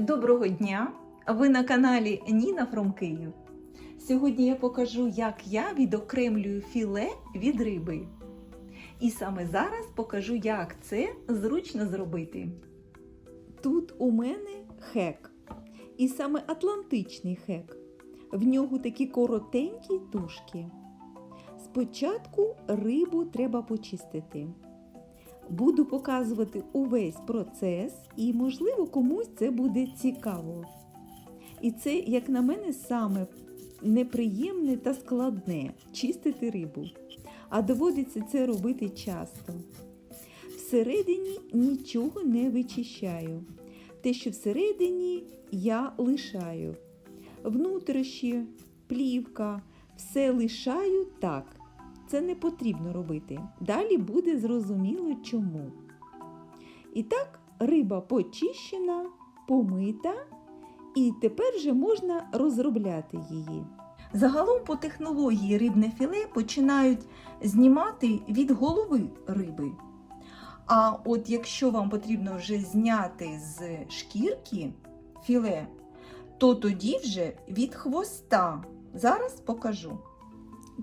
Доброго дня! Ви на каналі Ніна From Київ. Сьогодні я покажу, як я відокремлюю філе від риби. І саме зараз покажу, як це зручно зробити. Тут у мене хек. І саме атлантичний хек. В нього такі коротенькі тушки. Спочатку рибу треба почистити. Буду показувати увесь процес, і, можливо, комусь це буде цікаво. І це, як на мене, саме неприємне та складне чистити рибу. А доводиться це робити часто. Всередині нічого не вичищаю. Те, що всередині, я лишаю. Внутрішні, плівка, все лишаю так. Це не потрібно робити. Далі буде зрозуміло чому. І так, риба почищена, помита, і тепер вже можна розробляти її. Загалом по технології рибне філе починають знімати від голови риби. А от якщо вам потрібно вже зняти з шкірки філе, то тоді вже від хвоста. Зараз покажу.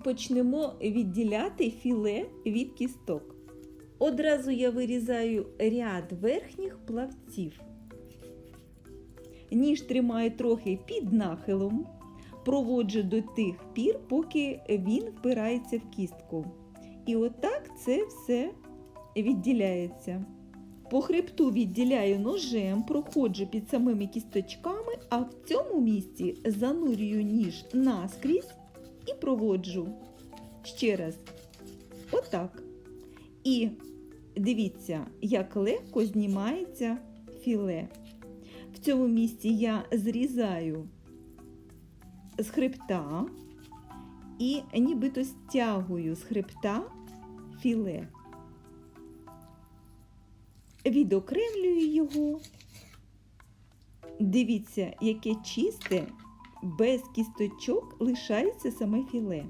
Почнемо відділяти філе від кісток. Одразу я вирізаю ряд верхніх плавців. Ніж тримаю трохи під нахилом, проводжу до тих пір, поки він впирається в кістку. І отак це все відділяється. По хребту відділяю ножем, проходжу під самими кісточками, а в цьому місці занурюю ніж наскрізь і проводжу. Ще раз. Отак. І дивіться, як легко знімається філе. В цьому місці я зрізаю з хребта і нібито стягую з хребта філе. Відокремлюю його. Дивіться, яке чисте, без кісточок лишається саме філе.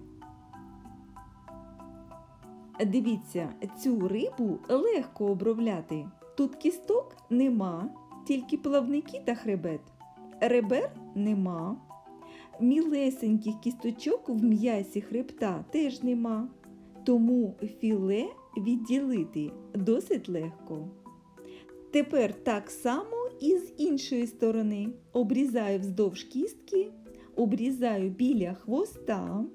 Дивіться, цю рибу легко обробляти. Тут кісток нема, тільки плавники та хребет. Ребер нема. Мілесеньких кісточок в м'ясі хребта теж нема. Тому філе відділити досить легко. Тепер так само і з іншої сторони обрізаю вздовж кістки, обрізаю біля хвоста,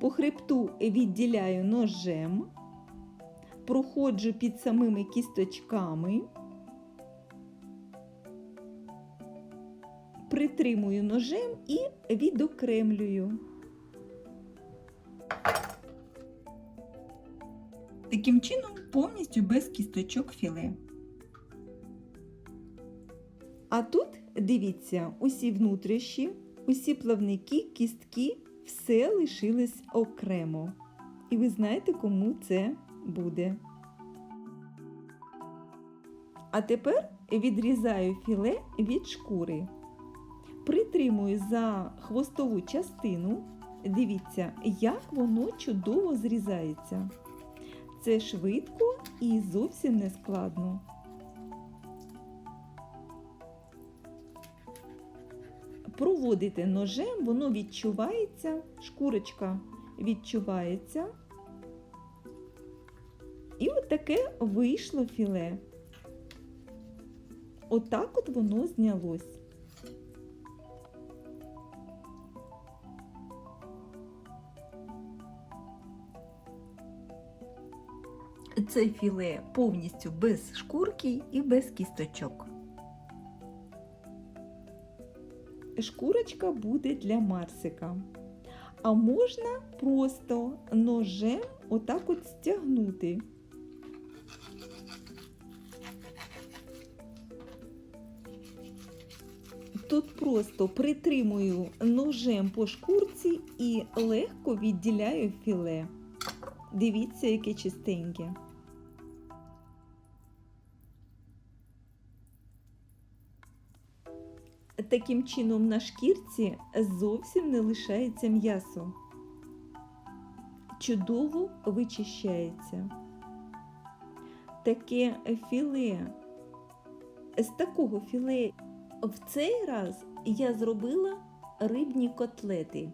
по хребту відділяю ножем, проходжу під самими кісточками, притримую ножем і відокремлюю. Таким чином повністю без кісточок філе. А тут, дивіться, усі внутрішні, усі плавники, кістки, все лишилось окремо. І ви знаєте, кому це буде. А тепер відрізаю філе від шкури. Притримую за хвостову частину. Дивіться, як воно чудово зрізається. Це швидко і зовсім не складно. Проводите ножем, воно відчувається, шкурочка відчувається. І от вийшло філе. Отак от воно знялось. Це філе повністю без шкурки і без кісточок. Шкурочка буде для Марсика. А можна просто ножем отак от стягнути. Тут просто притримую ножем по шкурці і легко відділяю філе. Дивіться, яке чистеньке. Таким чином на шкірці зовсім не лишається м'ясо. Чудово вичищається. Таке філе з такого філе. В цей раз я зробила рибні котлети.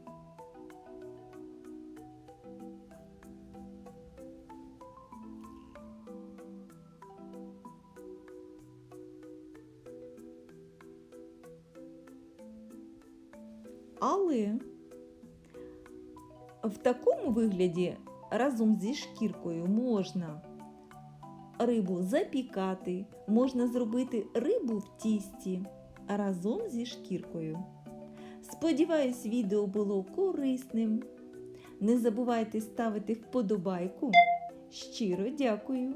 Але в такому вигляді разом зі шкіркою можна рибу запікати, можна зробити рибу в тісті разом зі шкіркою. Сподіваюсь, відео було корисним. Не забувайте ставити вподобайку. Щиро дякую!